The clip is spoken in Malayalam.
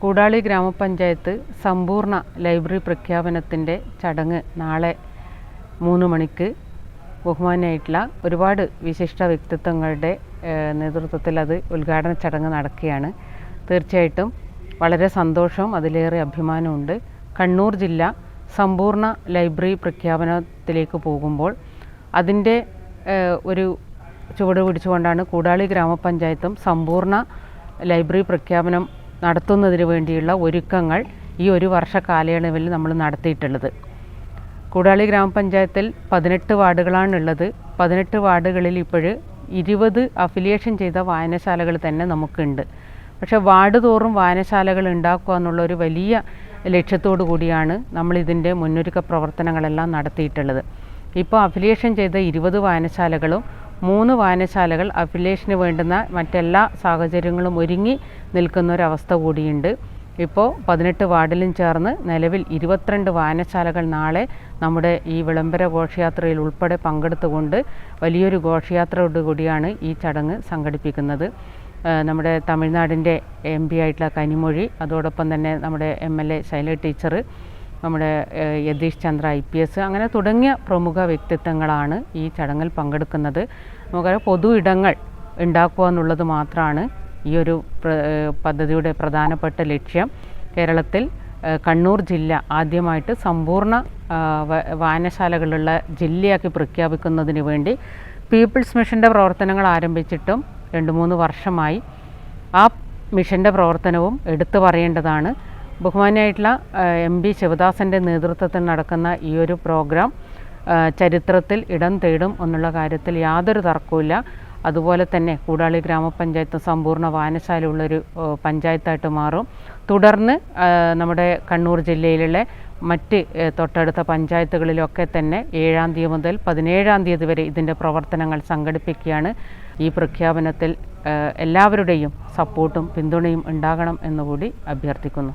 കൂടാളി ഗ്രാമപഞ്ചായത്ത് സമ്പൂർണ ലൈബ്രറി പ്രഖ്യാപനത്തിന്റെ ചടങ്ങ് നാളെ മൂന്ന് മണിക്ക് ബഹുമാനായിട്ടുള്ള ഒരുപാട് വിശിഷ്ട വ്യക്തിത്വങ്ങളുടെ നേതൃത്വത്തിൽ അത് ഉദ്ഘാടന ചടങ്ങ് നടക്കുകയാണ്. തീർച്ചയായിട്ടും വളരെ സന്തോഷവും അതിലേറെ അഭിമാനമുണ്ട്. കണ്ണൂർ ജില്ല സമ്പൂർണ ലൈബ്രറി പ്രഖ്യാപനത്തിലേക്ക് പോകുമ്പോൾ അതിന്റെ ഒരു ചുവട് പിടിച്ചുകൊണ്ടാണ് കൂടാളി ഗ്രാമപഞ്ചായത്തും സമ്പൂർണ ലൈബ്രറി പ്രഖ്യാപനം നടത്തുന്നതിന് വേണ്ടിയുള്ള ഒരുക്കങ്ങൾ ഈ ഒരു വർഷ കാലയളവിൽ നമ്മൾ നടത്തിയിട്ടുള്ളത്. കൂടാളി ഗ്രാമപഞ്ചായത്തിൽ പതിനെട്ട് വാർഡുകളാണുള്ളത്. പതിനെട്ട് വാർഡുകളിൽ ഇപ്പോൾ ഇരുപത് അഫിലിയേഷൻ ചെയ്ത വായനശാലകൾ തന്നെ നമുക്കുണ്ട്. പക്ഷേ വാർഡ് തോറും വായനശാലകൾ ഉണ്ടാക്കുക എന്നുള്ള ഒരു വലിയ ലക്ഷ്യത്തോടു കൂടിയാണ് നമ്മളിതിന്റെ മുന്നൊരുക്ക പ്രവർത്തനങ്ങളെല്ലാം നടത്തിയിട്ടുള്ളത്. ഇപ്പോൾ അഫിലിയേഷൻ ചെയ്ത ഇരുപത് വായനശാലകളും മൂന്ന് വായനശാലകൾ അഫിലിയേഷന് വേണ്ടുന്ന മറ്റെല്ലാ സാഹചര്യങ്ങളും ഒരുങ്ങി നിൽക്കുന്ന ഒരവസ്ഥ കൂടിയുണ്ട്. ഇപ്പോൾ പതിനെട്ട് വാർഡിലും ചേർന്ന് നിലവിൽ ഇരുപത്തിരണ്ട് വായനശാലകൾ നാളെ നമ്മുടെ ഈ വിളംബര ഘോഷയാത്രയിൽ ഉൾപ്പെടെ പങ്കെടുത്തുകൊണ്ട് വലിയൊരു ഘോഷയാത്രയോട് കൂടിയാണ് ഈ ചടങ്ങ് സംഘടിപ്പിക്കുന്നത്. നമ്മുടെ തമിഴ്നാടിന്റെ എം പി ആയിട്ടുള്ള കനിമൊഴി അതോടൊപ്പം തന്നെ നമ്മുടെ M L A Shaila teacher നമ്മുടെ Yathish Chandra I P S അങ്ങനെ തുടങ്ങിയ പ്രമുഖ വ്യക്തിത്വങ്ങളാണ് ഈ ചടങ്ങിൽ പങ്കെടുക്കുന്നത്. നമുക്കറിയാം പൊതു ഇടങ്ങൾ ഉണ്ടാക്കുക എന്നുള്ളത് മാത്രമാണ് ഈ ഒരു പദ്ധതിയുടെ പ്രധാനപ്പെട്ട ലക്ഷ്യം. കേരളത്തിൽ കണ്ണൂർ ജില്ല ആദ്യമായിട്ട് സമ്പൂർണ വായനശാലകളുള്ള ജില്ലയാക്കി പ്രഖ്യാപിക്കുന്നതിന് വേണ്ടി പീപ്പിൾസ് മിഷന്റെ പ്രവർത്തനങ്ങൾ ആരംഭിച്ചിട്ടും രണ്ട് മൂന്ന് വർഷമായി ആ മിഷന്റെ പ്രവർത്തനവും എടുത്തു പറയേണ്ടതാണ്. ബഹുമാനിയായിട്ടുള്ള എം പി ശിവദാസന്റെ നേതൃത്വത്തിൽ നടക്കുന്ന ഈ ഒരു പ്രോഗ്രാം ചരിത്രത്തിൽ ഇടം തേടും എന്നുള്ള കാര്യത്തിൽ യാതൊരു തർക്കവുമില്ല. അതുപോലെ തന്നെ കൂടാളി ഗ്രാമപഞ്ചായത്ത് സമ്പൂർണ വായനശാലയുള്ളൊരു പഞ്ചായത്തായിട്ട് മാറും. തുടർന്ന് നമ്മുടെ കണ്ണൂർ ജില്ലയിലുള്ള മറ്റ് തൊട്ടടുത്ത പഞ്ചായത്തുകളിലൊക്കെ തന്നെ ഏഴാം തീയതി മുതൽ പതിനേഴാം തീയതി വരെ ഇതിന്റെ പ്രവർത്തനങ്ങൾ സംഘടിപ്പിക്കുകയാണ്. ഈ പ്രഖ്യാപനത്തിൽ എല്ലാവരുടെയും സപ്പോർട്ടും പിന്തുണയും ഉണ്ടാകണം എന്നുകൂടി അഭ്യർത്ഥിക്കുന്നു.